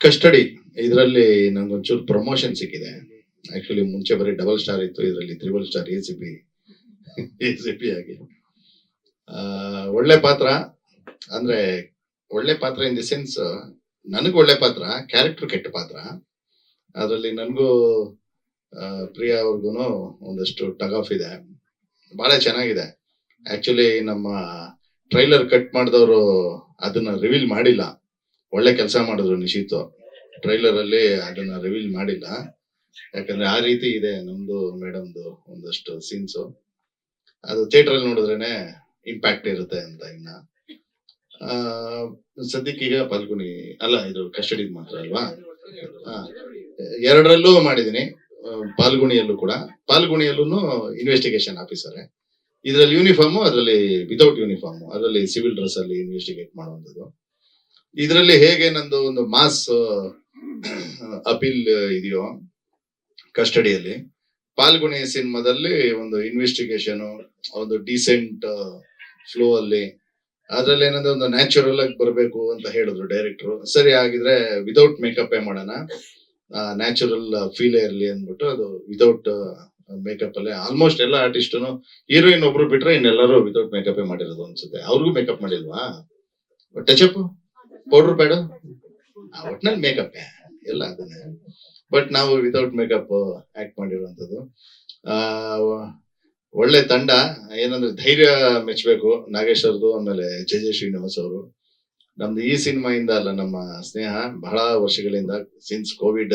Custody. ಇದರಲ್ಲಿ ನಂಗೊಂಚೂರು promotion ಸಿಕ್ಕಿದೆ. Actually ಮುಂಚೆ ಬರೀ ಡಬಲ್ ಸ್ಟಾರ್ ಇತ್ತು. ಇದರಲ್ಲಿ triple star A C P A C P ಆಗಿ. ಒಳ್ಳೆ ಪಾತ್ರ. ಅಂದ್ರೆ ಒಳ್ಳೆ ಪಾತ್ರ ಇನ್ ದಿ ಸೆನ್ಸ್ ನನಗೆ ಒಳ್ಳೆ ಪಾತ್ರ ಕ್ಯಾರೆಕ್ಟರ್ ಕೆಟ್ಟ ಪಾತ್ರ. ಅದರಲ್ಲಿ ನನಗೂ ಪ್ರಿಯಾ ಅವ್ರಿಗೂ ಒಂದಷ್ಟು ಟಗ್ ಆಫ್ ಇದೆ. ಬಹಳ ಚೆನ್ನಾಗಿದೆ. ಆಕ್ಚುಲಿ ನಮ್ಮ ಟ್ರೈಲರ್ ಕಟ್ ಮಾಡಿದವರು ಅದನ್ನ ರಿವೀಲ್ ಮಾಡಿಲ್ಲ. ಒಳ್ಳೆ ಕೆಲಸ ಮಾಡಿದ್ರು ನಿಶೀತ್. ಟ್ರೈಲರ್ ಅಲ್ಲಿ ಅದನ್ನ ರಿವೀಲ್ ಮಾಡಿಲ್ಲ. ಯಾಕಂದ್ರೆ ಆ ರೀತಿ ಇದೆ ನಮ್ದು ಮೇಡಮ್ದು ಒಂದಷ್ಟು ಸೀನ್ಸ್ ಅದು ಥಿಯೇಟರ್ ಅಲ್ಲಿ ನೋಡಿದ್ರೇನೆ ಇಂಪ್ಯಾಕ್ಟ್ ಇರುತ್ತೆ ಅಂತ ಇನ್ನ. ಆ, ಸದ್ಯಕ್ಕೆ ಈಗ ಪಾಲ್ಗುಣಿ ಅಲ್ಲ ಇದು ಕಸ್ಟಡಿ ಮಾತ್ರ ಅಲ್ವಾ. ಎರಡರಲ್ಲೂ ಮಾಡಿದೀನಿ ಪಾಲ್ಗುಣಿಯಲ್ಲೂ ಕೂಡ. ಪಾಲ್ಗುಣಿಯಲ್ಲೂ ಇನ್ವೆಸ್ಟಿಗೇಷನ್ ಆಫೀಸರ್ ಇದ್ರಲ್ಲಿ ಯೂನಿಫಾರ್ಮ್ ಅದರಲ್ಲಿ ವಿಥೌಟ್ ಯೂನಿಫಾರ್ಮ್ ಅದರಲ್ಲಿ ಸಿವಿಲ್ ಡ್ರೆಸ್ ಅಲ್ಲಿ ಇನ್ವೆಸ್ಟಿಗೇಟ್ ಮಾಡುವಂಥದ್ದು. ಇದರಲ್ಲಿ ಹೇಗೆ ನಂದು ಒಂದು ಮಾಸ್ ಅಪೀಲ್ ಇದೆಯೋ, ಕಸ್ಟಡಿಯಲ್ಲಿ, ಪಾಲ್ಗುಣಿ ಸಿನಿಮಾದಲ್ಲಿ ಒಂದು ಇನ್ವೆಸ್ಟಿಗೇಷನ್ ಒಂದು ಡಿಸೆಂಟ್ ಫ್ಲೋ ಅಲ್ಲಿ, ಅದ್ರಲ್ಲಿ ಏನಂದ್ರೆ ಒಂದು ನ್ಯಾಚುರಲ್ ಆಗಿ ಬರಬೇಕು ಅಂತ ಹೇಳಿದ್ರು ಡೈರೆಕ್ಟರ್ ಸರಿ ಆಗಿದ್ರೆ ವಿತೌಟ್ ಮೇಕಪ್ ಮಾಡೋಣ. ನ್ಯಾಚುರಲ್ ಫೀಲ್ ಇರಲಿ ಅಂದ್ಬಿಟ್ಟು ಅದು ವಿತೌಟ್ ಮೇಕಪ್ ಅಲ್ಲೇ ಆಲ್ಮೋಸ್ಟ್ ಎಲ್ಲ ಆರ್ಟಿಸ್ಟನು ಹೀರೋಯಿನ್ ಒಬ್ರು ಬಿಟ್ರೆ ಇನ್ನೆಲ್ಲರೂ ವಿತೌಟ್ ಮೇಕಪ್ ಮಾಡಿರೋದು ಅನ್ಸುತ್ತೆ. ಅವ್ರಿಗೂ ಮೇಕಪ್ ಮಾಡಿಲ್ವಾ? ಟಚಪ್ ಪೌಡರ್ ಬೇಡ. ಒಟ್ನಲ್ಲಿ ಮೇಕಪ್ ಎಲ್ಲ ಅದನ್ನೇ. ಬಟ್ ನಾವು ವಿತೌಟ್ ಮೇಕಪ್ ಆಕ್ಟ್ ಮಾಡಿರುವಂತದ್ದು ಆ, ಒಳ್ಳೆ ತಂಡ. ಏನಂದ್ರೆ ಧೈರ್ಯ ಮೆಚ್ಚಬೇಕು ನಾಗೇಶ್ ಅವ್ರದ್ದು, ಆಮೇಲೆ ಜೆ ಜೆ ಶ್ರೀನಿವಾಸ್ ಅವರು. ನಮ್ದು ಈ ಸಿನಿಮಾಯಿಂದ ಅಲ್ಲ, ನಮ್ಮ ಸ್ನೇಹ ಬಹಳ ವರ್ಷಗಳಿಂದ ಸಿನ್ಸ್ ಕೋವಿಡ್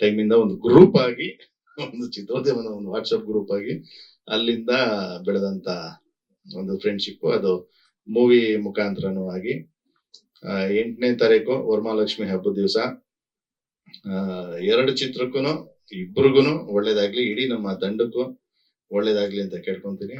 ಟೈಮಿಂದ ಒಂದು ಗ್ರೂಪ್ ಆಗಿ, ಒಂದು ಚಿತ್ರೋದ್ಯಮದ ಒಂದು ವಾಟ್ಸಪ್ ಗ್ರೂಪ್ ಆಗಿ ಅಲ್ಲಿಂದ ಬೆಳೆದಂತ ಒಂದು ಫ್ರೆಂಡ್ಶಿಪ್ ಅದು ಮೂವಿ ಮುಖಾಂತರನೂ ಆಗಿ ಎಂಟನೇ ತಾರೀಕು ವರಮಹಾಲಕ್ಷ್ಮಿ ಹಬ್ಬದ ದಿವಸ. ಎರಡು ಚಿತ್ರಕ್ಕೂ ಇಬ್ರಿಗೂ ಒಳ್ಳೇದಾಗ್ಲಿ, ಇಡೀ ನಮ್ಮ ತಂಡಕ್ಕೂ ಒಳ್ಳೇದಾಗ್ಲಿ ಅಂತ ಕೇಳ್ಕೊಂತೀನಿ.